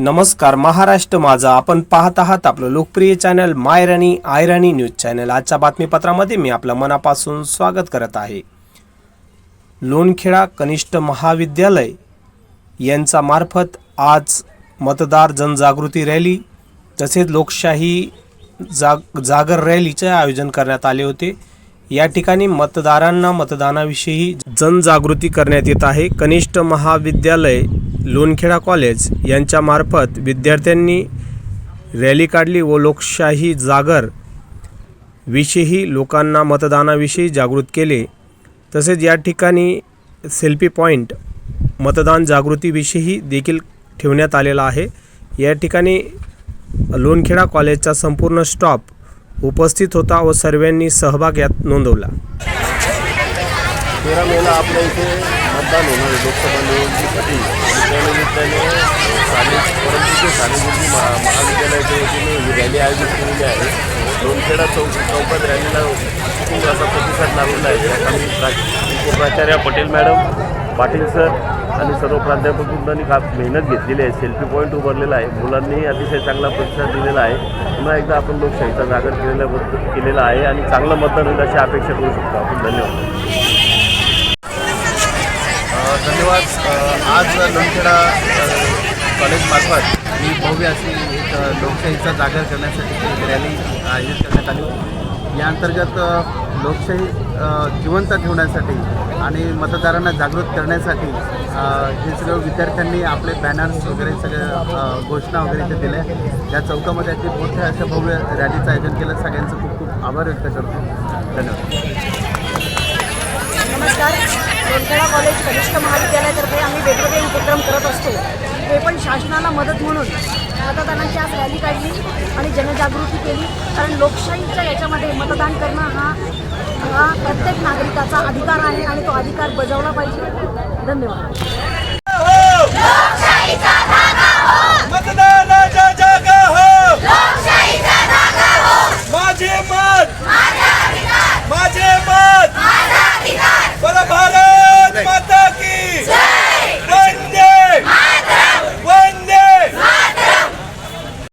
नमस्कार महाराष्ट्र माझा. आपण पाहत आहात आपलं लोकप्रिय चॅनल मायराणी आयराणी न्यूज चॅनल. आजच्या बातमीपत्रामध्ये मी आपलं मनापासून स्वागत करत आहे. लोणखेडा कनिष्ठ महाविद्यालय यांचा मार्फत आज मतदार जनजागृती रॅली तसेच लोकशाही जाग जागर रॅलीचे आयोजन करण्यात आले होते. या ठिकाणी मतदारांना मतदानाविषयी जनजागृती करण्यात येत आहे. कनिष्ठ महाविद्यालय लोणखेडा कॉलेज यांच्यामार्फत विद्यार्थ्यांनी रॅली काढली व लोकशाही जागर विषयी लोकांना मतदानाविषयी जागृत केले. तसेच या ठिकाणी सेल्फी पॉईंट मतदान जागृतीविषयी देखील ठेवण्यात आलेला आहे. या ठिकाणी लोणखेडा कॉलेजचा संपूर्ण स्टॉप उपस्थित होता व सर्वांनी सहभाग यात नोंदवला. तेरा मेला आपल्या इथे मतदान होणार आहे लोकसभा निवडणुकीसाठी. त्यानिमित्ताने स्थानिक परंतु स्थानिक गुरुजी महा महाविद्यालयाच्या वतीने ही रॅली आयोजित केलेली आहे. दोनखेडा चौक चौकात रॅलीला खूप असा प्रतिसाद लागलेला आहे? याखाली प्रा पटेल मॅडम पाटील सर आणि सर्व प्राध्यापकांनी वृंदांनी खास मेहनत घेतलेली आहे. सेल्फी पॉईंट उभारलेला आहे. मुलांनी अतिशय चांगला प्रतिसाद दिलेला आहे. पुन्हा एकदा आपण लोकशाहीचा जागर केलेल्याबद्दल केलेला आहे आणि चांगलं मतदान होईल अशी अपेक्षा करू शकतो आपण. धन्यवाद. धन्यवाद. आज लोणखेडा अ, कॉलेजमार्फत ही भव्य अशी एक लोकशाहीचा जागर करण्यासाठी एक रॅली आयोजित करण्यात आली. या अंतर्गत लोकशाही जिवंत ठेवण्यासाठी आणि मतदारांना जागृत करण्यासाठी हे सगळं विद्यार्थ्यांनी आपले बॅनर्स वगैरे सगळे घोषणा वगैरे इथे दिल्या. या चौकामध्ये अगदी मोठ्या अशा भव्य रॅलीचं आयोजन केलं. सगळ्यांचं खूप खूप आभार व्यक्त करतो. धन्यवाद. नमस्कार कॉलेज कनिष्ठ महाविद्यालयातर्फे आम्ही वेगवेगळे उपक्रम करत असतो. ते पण शासनाला मदत म्हणून. मतदानाची आज रॅली काढली आणि जनजागृती केली. कारण लोकशाहीच्या याच्यामध्ये मतदान करणं हा हा प्रत्येक नागरिकाचा अधिकार आहे आणि तो अधिकार बजावला पाहिजे. धन्यवाद.